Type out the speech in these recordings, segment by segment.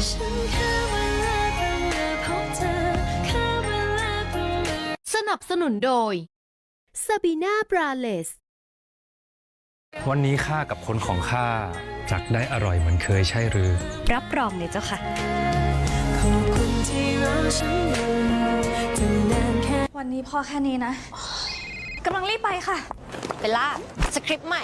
สนับสนุนโดยซาบีนาบราเลส วันนี้ข้ากับคนของข้าจักได้อร่อยเหมือนเคยใช่หรือ รับรองเลยเจ้าค่ะขอบคุณที่รอฉันอยู่ถึงนานแค่วันนี้พอแค่นี้นะกำลังรีบไปค่ะ เบลล่า สคริปต์ใหม่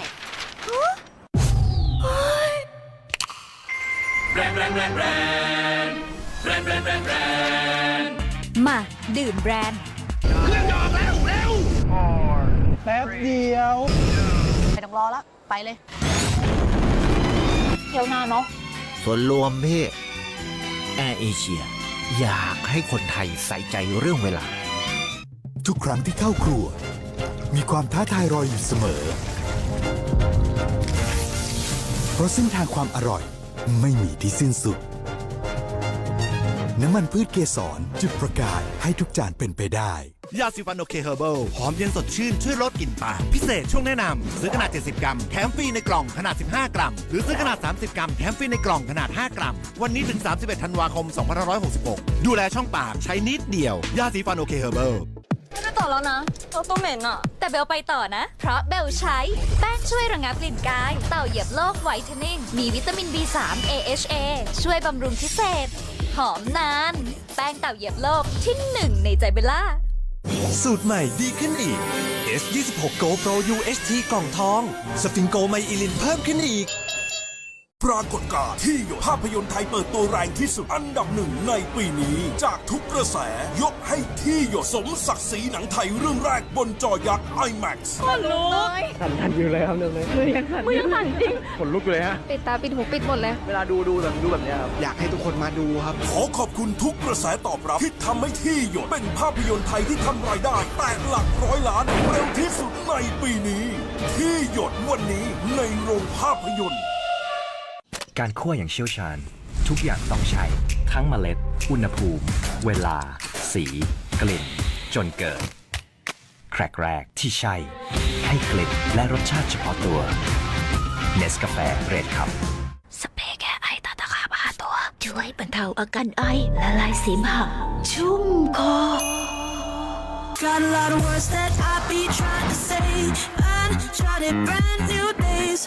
มา ดื่มแบรนด์ไม่ต้องรอแล้ว ไปเลย เที่ยวหน้าเนาะส่วนรวมพี่แอร์เอเชีย อยากให้คนไทยใส่ใจเรื่องเวลา ทุกครั้งที่เข้าครัว มีความท้าทายรออยู่เสมอ เพราะเส้นทางความอร่อย ไม่มีที่สิ้นสุด น้ำมันพืชเกสรจุดประกายให้ทุกจานเป็นไปได้ ยาสีฟันโอเคเฮอร์เบิลหอมเย็นสดชื่น ช่วยลดกลิ่นปากพิเศษช่วงแนะนำซื้อขนาด 70 กรัม แถมฟรีในกล่องขนาด 15 กรัม หรือซื้อขนาด 30 กรัม แถมฟรีในกล่องขนาด 5 กรัม วันนี้ถึง 31 ธันวาคม 2566 ดูแลช่องปากใช้นิดเดียว ยาสีฟันโอเคเฮอร์เบิล จะต่อแล้วนะ เราตัวเหม็นอะ แต่เบลไปต่อนะ เพราะเบลใช้ แป้งช่วยระงับกลิ่นกาย เต่าเหยียบโลกไวท์เทนนิ่ง มีวิตามิน B3 AHA ช่วยบำรุงพิเศษ หอมนาน แป้งเต่าเหยียบโลกที่หนึ่งในใจเบลล่า สูตรใหม่ดีขึ้นอีก S26 Go Pro UHT กล่องทอง สฟิงโกไมอิลินเพิ่มขึ้นอีก ปรากฏการณ์ที่หยดภาพยนตร์ไทยเปิดตัวแรงที่สุดอันดับหนึ่งในปีนี้ จากทุกกระแสยกให้ที่หยดสมศักดิ์ศรีหนังไทยเรื่องแรกบนจอยักษ์ IMAX ปิดตาปิดหูปิดหมดเลยอยากให้ทุกคนมาดูครับ ขอขอบคุณทุกกระแสตอบรับที่ทำให้ที่หยดเป็นภาพยนตร์ไทยที่ทำรายได้แตะหลักร้อยล้านเร็วที่สุดในปีนี้ ที่หยดวันนี้ในโรงภาพยนตร์ การคั่วอย่างเชี่ยวชาญ ทุกอย่างต้องใช้ ทั้งเมล็ด อุณหภูมิ เวลา สี กลิ่น จนเกิด แครกแรกที่ใช่ ให้กลิ่นและรสชาติเฉพาะตัวเนสกาแฟเรดคัพสเปรย์แก้ไอตาตะขาบหาตัว ช่วยบรรเทาอาการไอละลายเสมหะชุ่มคอ Got a lot of words that I be trying to say and try it brand new days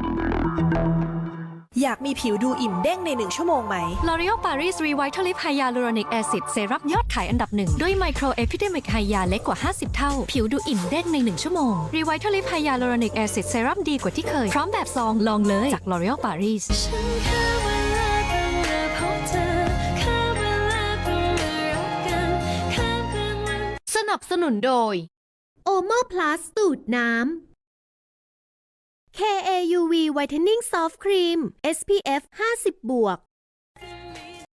อยากมีผิวดูอิ่มเด้งในหนึ่งชั่วโมงไหม L'Oreal Paris Revitalift Hyaluronic Acid เซรั่มยอดขายอันดับหนึ่ง ด้วยไมโครเอพิเดมิกไฮยาเล็กกว่า 50 เท่า ผิวดูอิ่มเด้งใน 1 ชั่วโมง Revitalift Hyaluronic Acid เซรั่มดีกว่าที่เคย พร้อมแบบซองลองเลยจาก L'Oreal Paris ฉันแค่เวลาต้องเลือกพบเธอแค่เวลาต้องเลือกรักกันข้ามคืนวันสนับสนุนโดย โอโมพลัสสูตรน้ำ KAUV Whitening Soft Cream SPF 50บวก